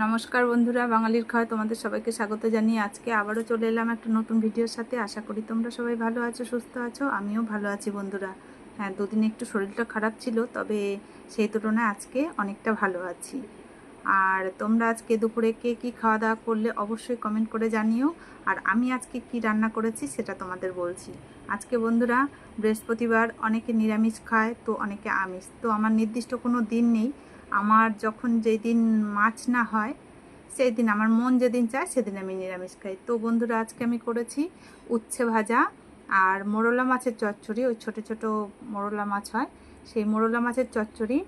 নমস্কার বন্ধুরা, বাঙালির খাওয়া তোমাদের সবাইকে স্বাগত জানিয়ে আজকে আবারও চলে এলাম একটা নতুন ভিডিওর সাথে। আশা করি তোমরা সবাই ভালো আছো, সুস্থ আছো, আমিও ভালো আছি বন্ধুরা। হ্যাঁ দুদিন একটু শরীরটা খারাপ ছিল, তবে সেই তুলনায় আজকে অনেকটা ভালো আছি। আর তোমরা আজকে দুপুরে কে কী খাওয়া দাওয়া করলে অবশ্যই কমেন্ট করে জানিও। আর আমি আজকে কি রান্না করেছি সেটা তোমাদের বলছি। আজকে বন্ধুরা, বৃহস্পতিবার অনেকে নিরামিষ খায়, তো অনেকে আমিষ। তো আমার নির্দিষ্ট কোনো দিন নেই। আমার যখন যেই দিন মাছ না হয় সেই দিন আমার মন যেদিন চায়, সেদিন আমি নিরামিষ খাই। তো বন্ধুরা, আজকে আমি করেছি উচ্ছে ভাজা আর মোরলা মাছের চচ্চড়ি। ওই ছোট ছোট মোরলা মাছ হয়, সেই মোরলা মাছের চচ্চড়ি।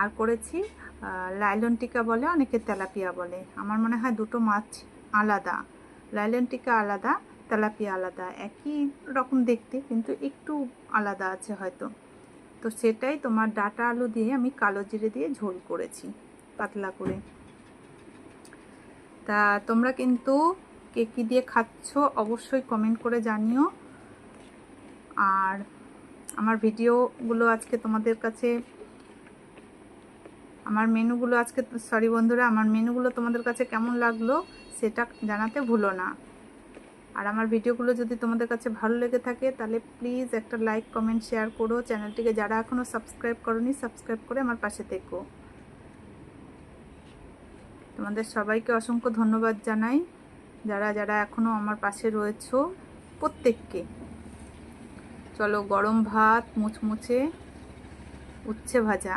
আর করেছি লাইলন টিকা বলে, অনেকে তেলাপিয়া বলে। আমার মনে হয় দুটো মাছ আলাদা। লাইলন টিকা আলাদা, তেলাপিয়া আলাদা। একই রকম দেখতে, কিন্তু একটু আলাদা আছে হয়তো। তো সেটাই তোমার ডাটা আলু দিয়ে আমি কালো জিরে দিয়ে ঝোল করেছি, পাতলা করে। তা তোমরা কিন্তু কে কী দিয়ে খাচ্ছ অবশ্যই কমেন্ট করে জানিও। আর আমার ভিডিওগুলো আজকে তোমাদের কাছে, আমার মেনুগুলো আজকে সরি বন্ধুরা, আমার মেনুগুলো তোমাদের কাছে কেমন লাগল সেটা জানাতে ভুলো না। আর আমার ভিডিওগুলো যদি তোমাদের কাছে ভালো লেগে থাকে, তাহলে প্লিজ একটা লাইক কমেন্ট শেয়ার করো। চ্যানেলটিকে যারা এখনও সাবস্ক্রাইব করনি সাবস্ক্রাইব করে আমার পাশে থেকো। তোমাদের সবাইকে অসংখ্য ধন্যবাদ জানাই। যারা যারা এখনও আমার পাশে রয়েছো, প্রত্যেককে। চলো গরম ভাত মুচমুচে উচ্ছে ভাজা।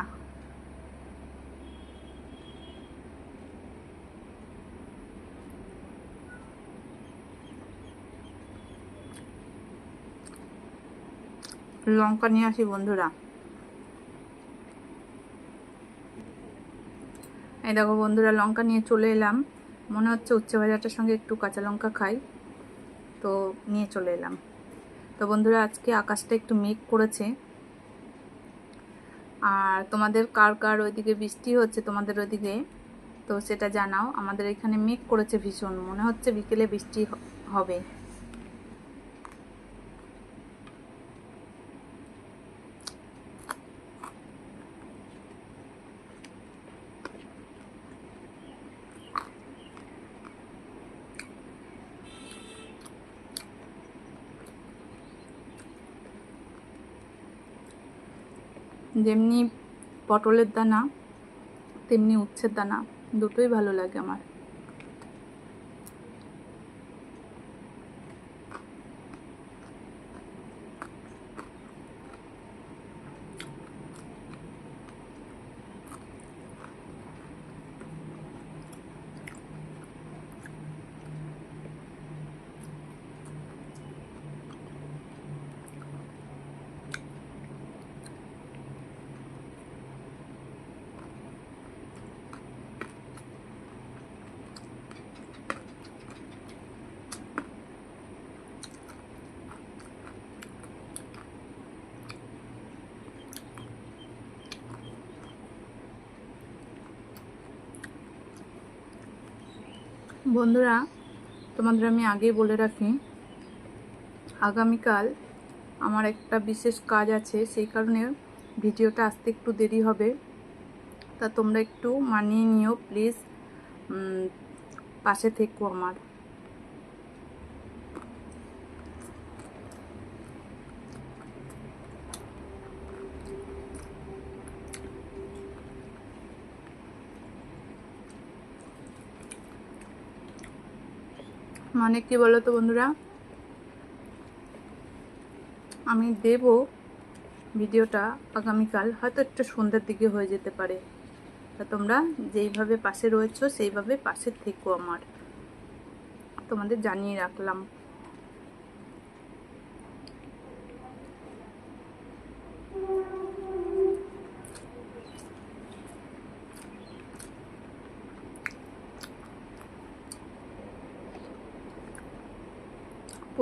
লঙ্কা নিয়ে আসি বন্ধুরা। এই দেখো বন্ধুরা, লঙ্কা নিয়ে চলে এলাম। মনে হচ্ছে উচ্ছে ভাজাটার সঙ্গে একটু কাঁচা লঙ্কা খাই। তো নিয়ে চলে এলাম। তো বন্ধুরা, আজকে আকাশটা একটু মেঘ করেছে। আর তোমাদের কার কার ওইদিকে বৃষ্টি হচ্ছে তোমাদের ওইদিকে, তো সেটা জানাও। আমাদের এখানে মেঘ করেছে ভীষণ। মনে হচ্ছে বিকেলে বৃষ্টি হবে। যেমনি পটলের দানা তেমনি উচ্ছের দানা দুটোই ভালো লাগে আমার। বন্ধুরা, তোমাদের আমি আগেই বলে রাখি, আগামীকাল আমার একটা বিশেষ কাজ আছে, সেই কারণে ভিডিওটা আসতে একটু দেরি হবে। তা তোমরা একটু মানিয়ে নিও, প্লিজ। পাশে থেকো আমার। মানে কি বলো তো বন্ধুরা? আমি দেব ভিডিওটা আগামীকাল, হয়তো একটু সন্ধ্যার দিকে হয়ে যেতে পারে। তা তোমরা যেইভাবে পাশে রয়েছো, সেইভাবে পাশে থেকো আমার। তোমাদের জানিয়ে রাখলাম।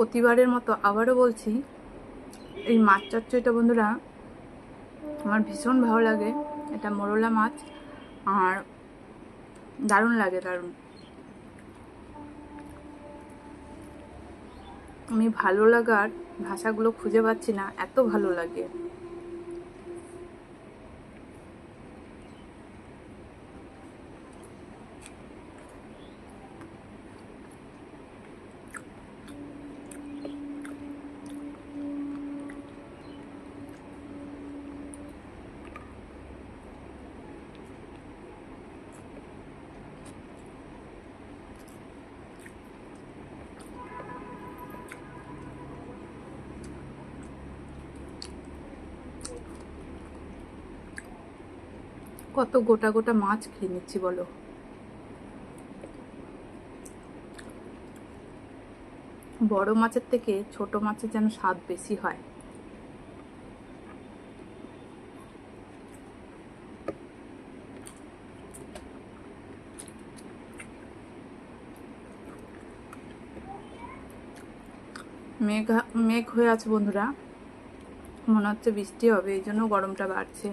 প্রতিবারের মতো আবারও বলছি, এই মাছ চচ্চড়িটা বন্ধুরা, আমার ভীষণ ভালো লাগে। এটা মরলা মাছ, আর দারুণ লাগে, দারুণ। আমি ভালো লাগার ভাষাগুলো খুঁজে পাচ্ছি না, এত ভালো লাগে। কত গোটা গোটা মাছ খেয়ে নিচ্ছি বলো। বড় মাছের থেকে ছোট মাছের যেন স্বাদ বেশি হয়। মেঘ মেঘ হয়ে আছে বন্ধুরা। মনে হচ্ছে বৃষ্টি হবে, এই জন্য গরমটা বাড়ছে।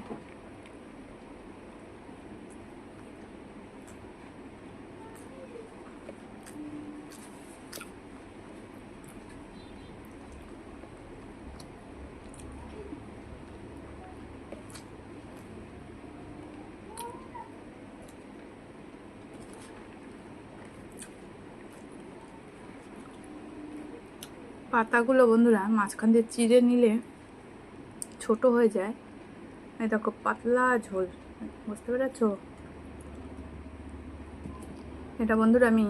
পাতাগুলো বন্ধুরা মাঝখান দিয়ে চিড়ে নিলে ছোট হয়ে যায়। এই দেখো পাতলা ঝোল, বুঝতে পেরেছ? এটা বন্ধুরা আমি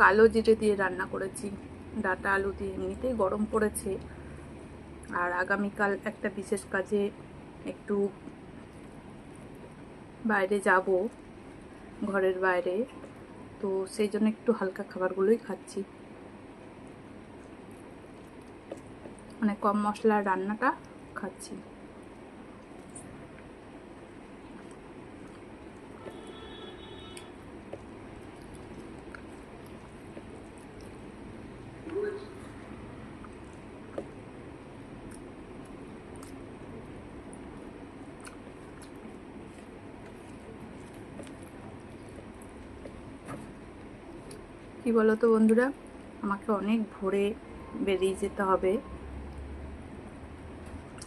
কালো জিরে দিয়ে রান্না করেছি। ডাটা আলু দিয়ে এমনিতেই গরম পড়েছে। আর আগামীকাল একটা বিশেষ কাজে একটু বাইরে যাব, ঘরের বাইরে। তো সেই জন্য একটু হালকা খাবারগুলোই খাচ্ছি। মানে কম মশলার রান্নাটা খাচ্ছি। কি বলো তো বন্ধুরা? আমাকে অনেক ভোরে বেরিয়ে যেতে হবে।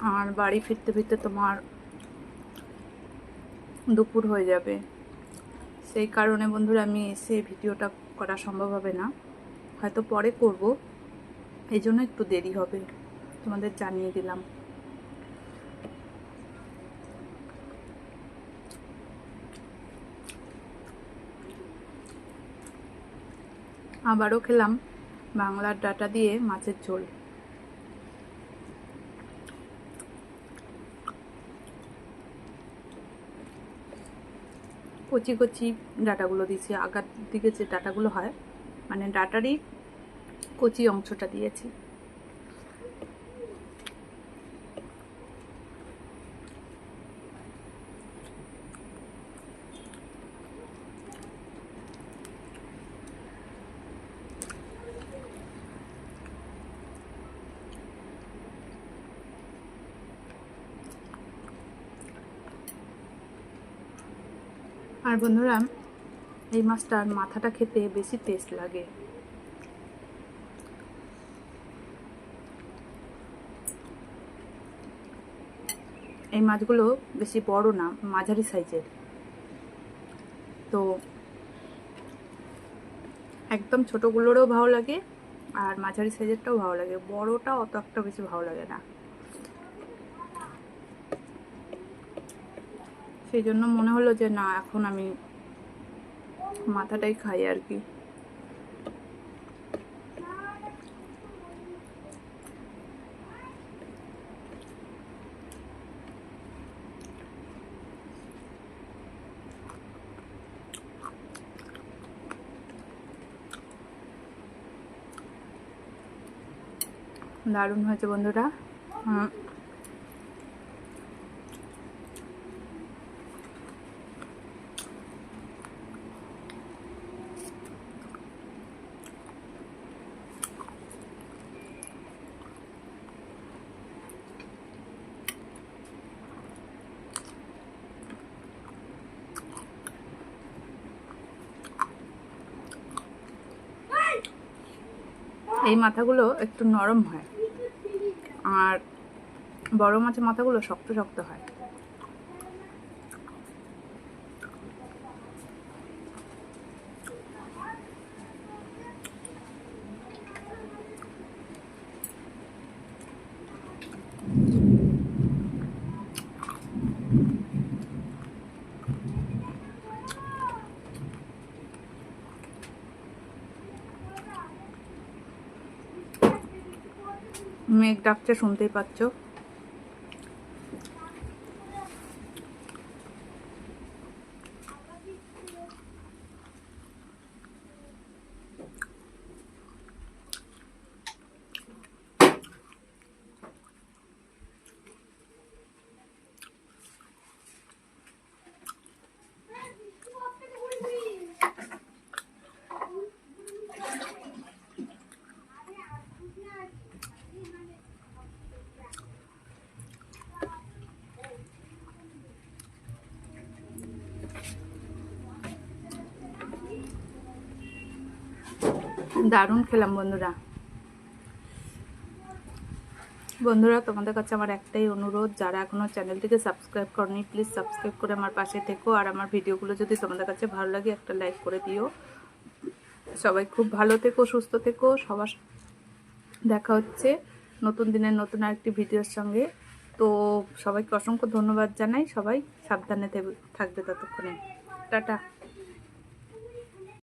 আর বাড়ি ফিরতে ফিরতে তোমার দুপুর হয়ে যাবে। সেই কারণে বন্ধুরা, আমি এসে ভিডিওটা করা সম্ভব হবে না। হয়তো পরে করব। এই জন্য একটু দেরি হবে। তোমাদের জানিয়ে দিলাম। আবারও খেলাম বাংলার ডাটা দিয়ে মাছের ঝোল। কচি কচি ডাটাগুলো দিয়েছি আগার দিকে যে ডাটাগুলো হয় মানে ডাটারই কচি অংশটা দিয়েছি। আর বন্ধুরা, এই মাছটার মাথাটা খেতে বেশি টেস্ট লাগে। এই মাছগুলো বেশি বড় না, মাঝারি সাইজের তো একদম ছোটোগুলোরও ভালো লাগে আর মাঝারি সাইজেরটাও ভালো লাগে। বড়টা অত একটা বেশি ভালো লাগে না। সেই জন্য মনে হলো যে, না, এখন আমি মাথাটাই খাই আর কি। দারুণ হয়েছে বন্ধুরা। এই মাথাগুলো একটু নরম হয়। আর বড় মাছের মাথাগুলো শক্ত শক্ত হয়। মেঘ ডাকছে শুনতেই পাচ্ছ। দারুণ খেলাম বন্ধুরা। বন্ধুরা, তোমাদের কাছে আমার একটাই অনুরোধ, যারা এখনও চ্যানেলটিকে সাবস্ক্রাইব করনি প্লিজ সাবস্ক্রাইব করে আমার পাশে থেকো। আর আমার ভিডিওগুলো যদি তোমাদের কাছে ভালো লাগে, একটা লাইক করে দিও। সবাই খুব ভালো থেকো, সুস্থ থেকো। সবার দেখা হচ্ছে নতুন দিনের নতুন আরেকটি ভিডিওর সঙ্গে। তো সবাইকে অসংখ্য ধন্যবাদ জানাই। সবাই সাবধানে থাকবে ততক্ষণে। টাটা।